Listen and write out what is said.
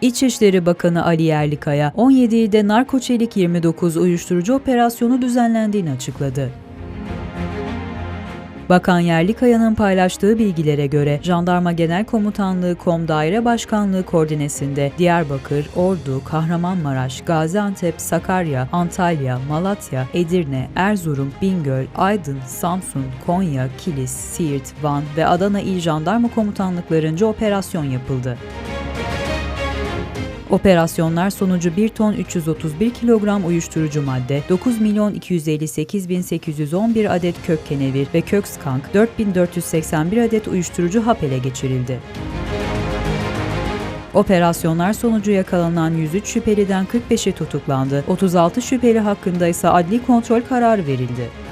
İçişleri Bakanı Ali Yerlikaya, 17 ilde narkoçelik 29 uyuşturucu operasyonu düzenlendiğini açıkladı. Bakan Yerlikaya'nın paylaştığı bilgilere göre Jandarma Genel Komutanlığı Kom Daire Başkanlığı koordinesinde Diyarbakır, Ordu, Kahramanmaraş, Gaziantep, Sakarya, Antalya, Malatya, Edirne, Erzurum, Bingöl, Aydın, Samsun, Konya, Kilis, Siirt, Van ve Adana İl Jandarma Komutanlıklarınca operasyon yapıldı. Operasyonlar sonucu 1 ton 331 kilogram uyuşturucu madde, 9 milyon 258 bin 811 adet kök kenevir ve kök skank, 4481 adet uyuşturucu hap ele geçirildi. Operasyonlar sonucu yakalanan 103 şüpheliden 45'i tutuklandı, 36 şüpheli hakkında ise adli kontrol kararı verildi.